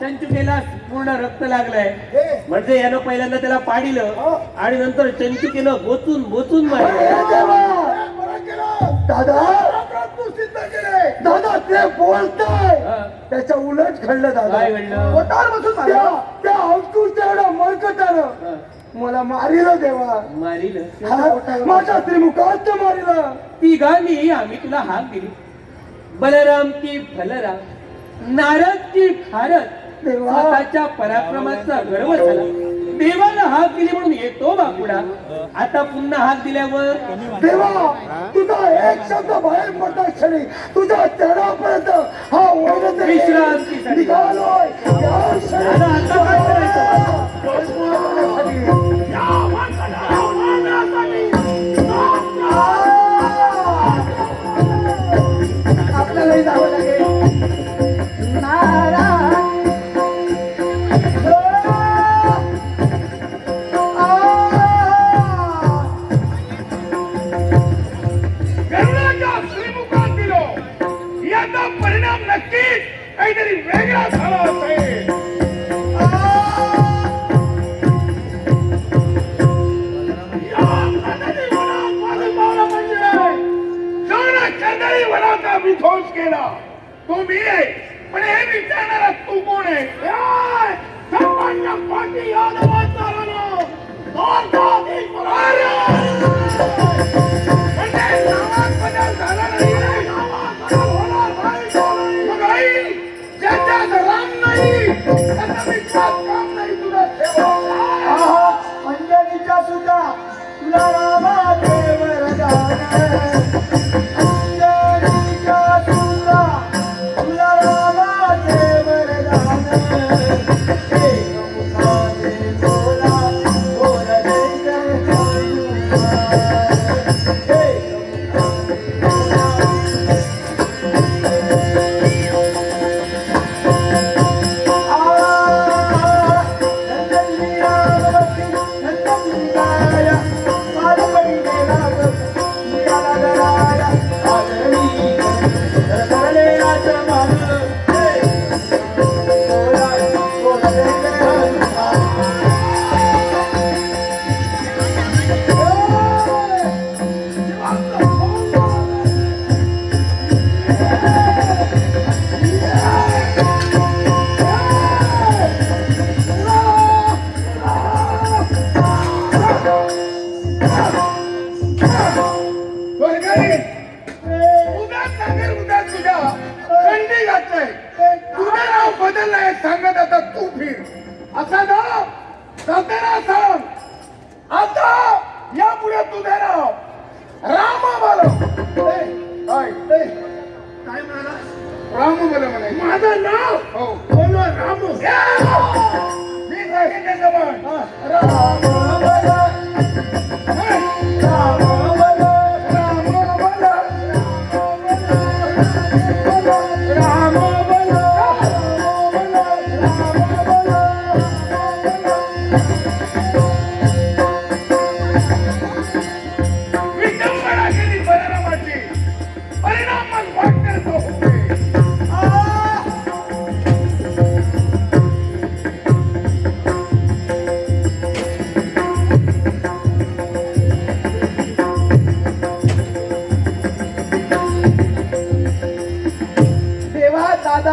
चंचुकेला पूर्ण रक्त लागलंय. म्हणजे यानं पहिल्यांदा त्याला पाडिलं आणि नंतर चंचुकेनं बोचून बोचून मारलं. दादा! दादा ते बोलताय. हा. त्याच्या उलट घडलं दादा? पोटावर बसून त्या हा. मला मारिलं देवा. मारिलं? हा, माझ्या त्रिमुखात मारिलं. तिघांनी आम्ही तुला हाक दिली. बलराम की फलराम. नारद की देवा. स्वतःच्या पराक्रमाचा गर्व झाला. देवाला हाक दिली म्हणून येतो बापुडा. आता पुन्हा हाक दिल्यावर? देवा तुझा एक शब्द बाहेर पडता क्षणी तुझ्या चरणापर्यंत हा ओढत विश्रांतीसाठी. निघालोय. आता काय करायचं? काहीतरी वेगळा झाला असेल विध्वंस केला तो मी आहे पण हे विचारणारा तू कोण आहे? याय! छप्पनच्या म्हणजे बदल झाला.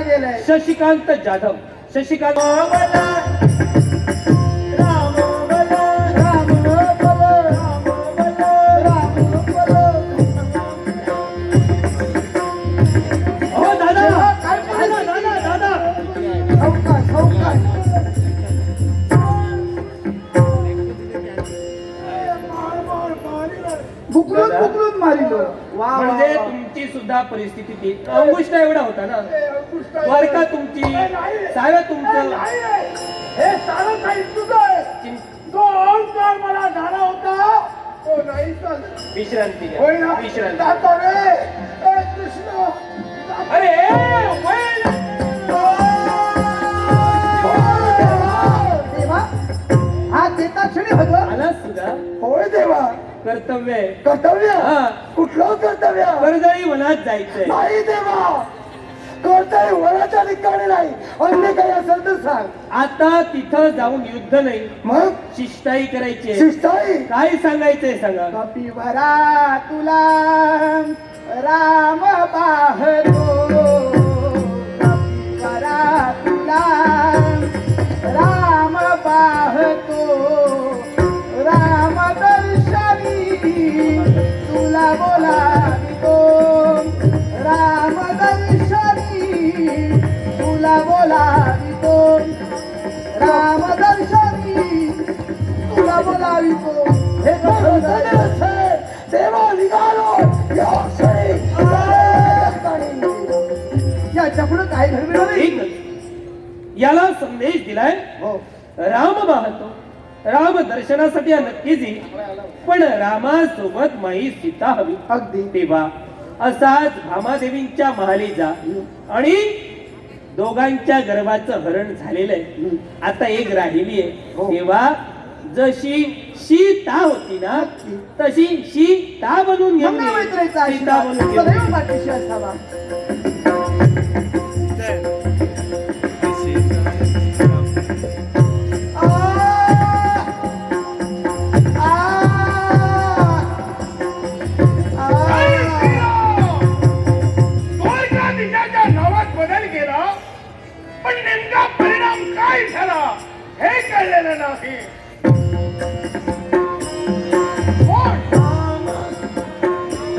गेलाय. शशिकांत जाधव. शशिकांत तुमची सुद्धा परिस्थिती ती अंगुष्ठा एवढा होता ना. द्वारका तुमची सारं तुमचं. हे सारं काही तुझं अहंकार मला झाला होता तो नाही चालत. विश्रांती? विश्रांती जातो रे. ए कृष्ण. अरे! देवा. हा देता क्षणी होय देवा. कर्तव्य आहे. कर्तव्य? हा. कुठलं कर्तव्य? कर्दळी वनात जायचंय. नाही देवा. कर्तव्य वराच्या ठिकाणी नाही. अन्य काही असेल तर सांग. आता तिथं जाऊन युद्ध नाही. मग? शिष्टाई करायची आहे. शिष्टाई? काय सांगायचंय सांगा. कपिवरा तुला. राम पाहतो कपिवरा तुला. राम पाहतो याला संदेश दिलाय हो राम पाहतो राम दर्शनासाठी नक्कीच येईल पण रामासोबत माई सीता हवी. अगदी. तेव्हा असाच भामादेवींच्या महाली जा. आणि दोघांच्या गर्भाचं हरण झालेलं आहे. आता एक राहिली आहे. हो. तेव्हा जशी सीता होती ना तशी सीता बनून घेऊन सीता बनून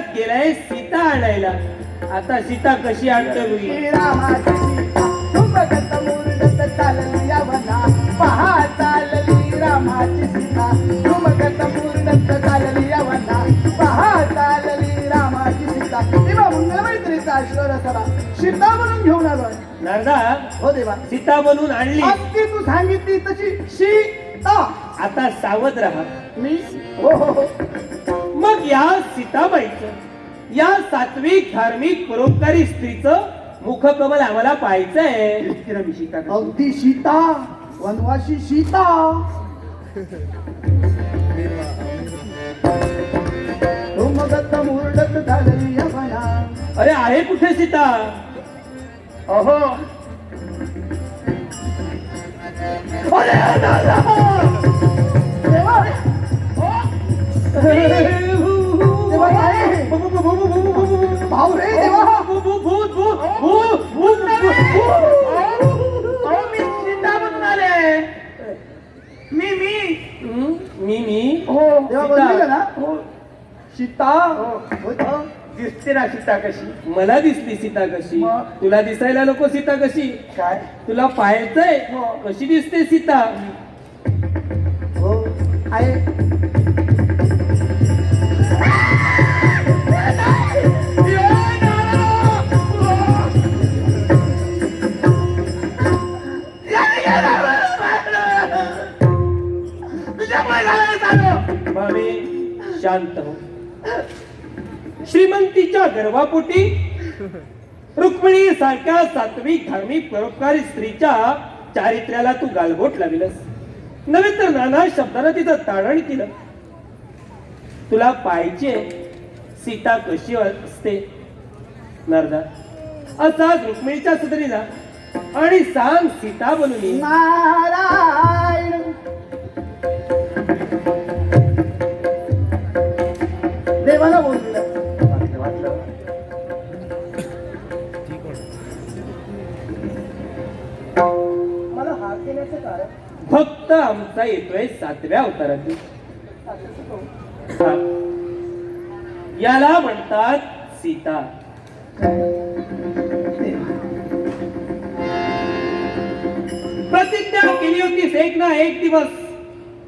नारद गेलाय सीता आणायला. आता सीता कशी आणतो सीता पहा चालली रामाची सीता तुंबगत मुरडत चालली यावना पहा चालली रामाची सीता. तेव्हा मंगलमैत्रीचा आशीर्वाद असावा सीता म्हणून घेऊन आलोय नारदा हो देवा. सीता बनवून आणली. ती तू सांगितली तशी. सीता. आता सावध राहा. मी? हो हो हो. मग या सीताबाईचं या सात्विक धार्मिक परोपकारी स्त्रीचं मुखकमल आम्हाला पाहायचंय. सीता अगदी सीता वनवासी सीता. मुरडत झाली अरे आहे कुठे सीता? अहो. अरे दादा! भाऊ रे देवा मी सीता बनून आले मी मी मी मी हो ना सीता. दिसते ना सीता कशी मला दिसली सीता कशी? तुला दिसायला नको सीता कशी काय तुला पाहायचंय. कशी दिसते सीता हो आहे भावे शांत हो. श्रीमंतीच्या गर्भापोटी रुक्मिणी सारख्या सात्विक धार्मिक परोपकारी स्त्रीच्या चारित्र्याला तू गालबोट लाविलस. नव्हे तर नाना शब्दानं तिचं ताडण केलं. तुला पाहिजे सीता कशी असते? नारदा असाच रुक्मिणीच्या सदरीला. आणि सांग सीता बनून. नारायण देवाला बोललेलं मला केल्याचं कारण? भक्त आमचा येतोय सातव्या अवतारातून हा. याला म्हणतात सीता. प्रतिज्ञा केली होतीस एक ना एक दिवस.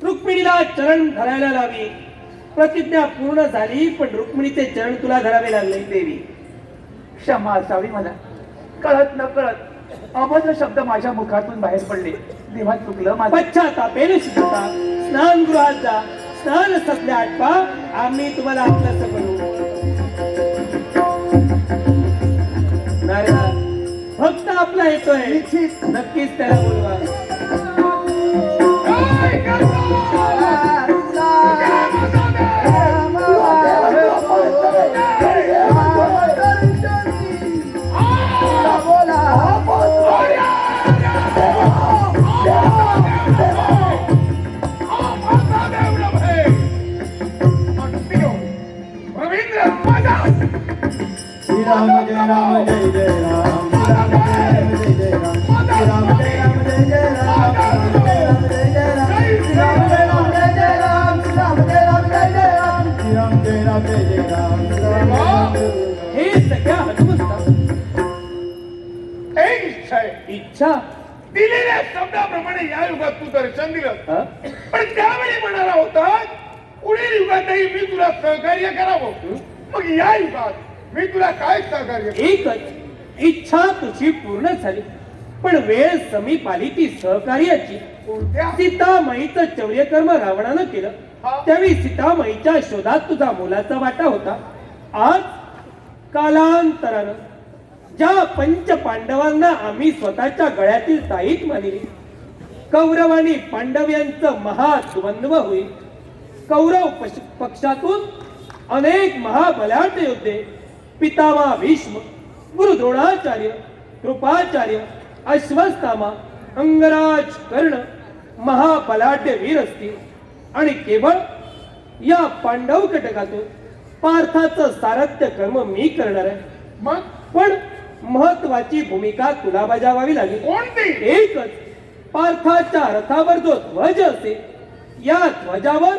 रुक्मिणीला चरण धरायला लावी. प्रतिज्ञा पूर्ण झाली पण रुक्मिणीचे चरण तुला धरावे लागले देवी. क्षमा असावी मला. कळत न कळत अभद्र शब्द माझ्या मुखातून बाहेर पडले. देवा चुकलं माझं. पश्चातापेन शिकता स्नानगृहात जा. स्नान सत्या आटपा आम्ही तुम्हाला आपलं करू. भक्त आपला येतोय. निश्चित. नक्कीच त्याला बोलवा. शब्दाप्रमाणे या युगात तू दर्शन दिलं? पण त्यावेळी म्हणाला होता पुढील युगातही मी तुला सहकार्य करावं. मग या युगात मी तुला काय सहकार्य करू? एकच. इच्छा तुझी पूर्ण झाली. पण वेळ समीप आली ती सहकार्याची. सीतामाईचं चौर्यकर्म रावणानं केलं. त्यावेळी सीतामाईच्या शोधात तुझा मोलाचा वाटा होता. आज कालांतरानं ज्या पंच पांडवांना आम्ही स्वतःच्या गळ्यातील ताईत मानली कौरव आणि पांडव यांचं महाद्वंद्व होईल. कौरव पक्षातून अनेक महाबलाट योद्धे पितामा भीष्म गुरु द्रोणाचार्य कृपाचार्य अश्वत्थामा अंगराज कर्ण महाबलाढ्य वीर असतील. आणि केवळ या पांडव कटकातून पार्थाचं सारथ्य कर्म मी करणार आहे. मग? पण महत्वाची भूमिका तुला बजावावी लागेल. कोणती? एकच. पार्थाच्या रथावर जो ध्वज असेल या ध्वजावर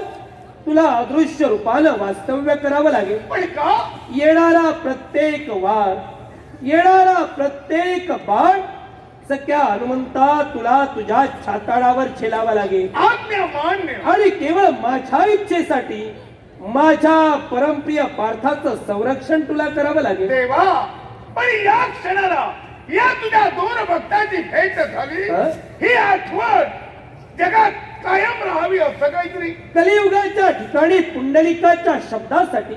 तुला अदृश्य रूपानं वास्तव्य करावं लागेल. पण का? येणारा प्रत्येक वार येणारा प्रत्येक बाण सख्या हनुमंता तुला तुझ्या छाताडावर छेलावा लागेल. आणि केवळ माझ्या इच्छेसाठी माझ्या परमप्रिय पार्थाचं संरक्षण तुला करावं लागेल. देवा पण या क्षणाला या तुझ्या दोन भक्तांची भेट झाली. हं? आठवण जगात कायम राहावी असं काहीतरी. कलियुगाच्या ठिकाणी पुंडलिकाच्या शब्दासाठी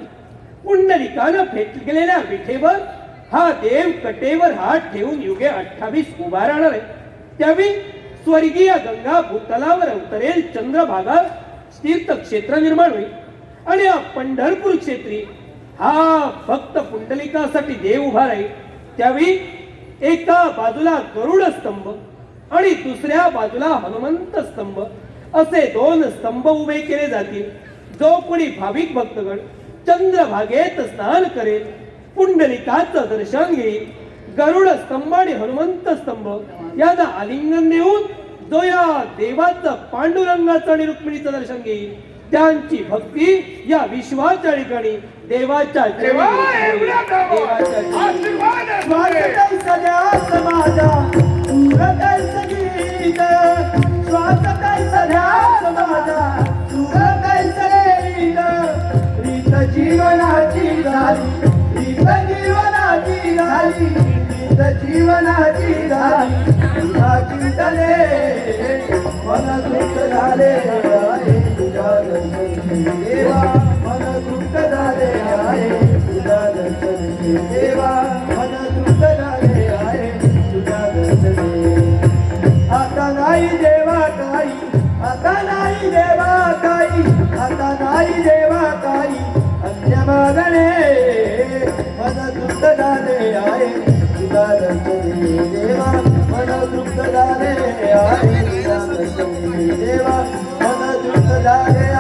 पुंडलिकानं भेट गेलेल्या विठेवर हा देव कटेवर हात ठेवून युगे अठ्ठावीस उभा राहणार आहे. त्यावेळी स्वर्गीय गंगा भूतलावर अवतरेल चंद्रभागा तीर्थ क्षेत्र निर्माण होईल. आणि हा पंढरपूर क्षेत्री हा फक्त पुंडलिकासाठी देव उभा राहील. त्यावेळी एका बाजूला गरुड स्तंभ आणि दुसऱ्या बाजूला हनुमंत स्तंभ असे दोन स्तंभ उभे केले जातील. जो कोणी भाविक भक्तगण चंद्रभागेत स्नान करेल पुंडलिकाचं दर्शन घेईल. गरुड स्तंभ आणि हनुमंत स्तंभ यांना आलिंगन देऊन जो या देवाचं पांडुरंगाचं आणि रुक्मिणीचं दर्शन घेईल. त्यांची भक्ती या विश्वाच्या ठिकाणी देवाच्या सगळ्या समाजा सुरत आहे संगीत स्वागत आहे सगळ्या समाजा सुरत आहे संगीत रीत. जीवनाची झाली. रीत जीवनाची झाली. रीत जीवनाची झाली. चिंतने मन दुःख झाले. देवा मन तृप्त झाले आहे. तुझा दर्शन देवा मन तृप्त आहे. तुझा दर्शन आता नाही देवा नाही देवा आता नाही देवा काही. अन्य मागणे मन आहे. तुझा दर्शन देवा मन तृप्त आहे. देवा मन तृप्त झाले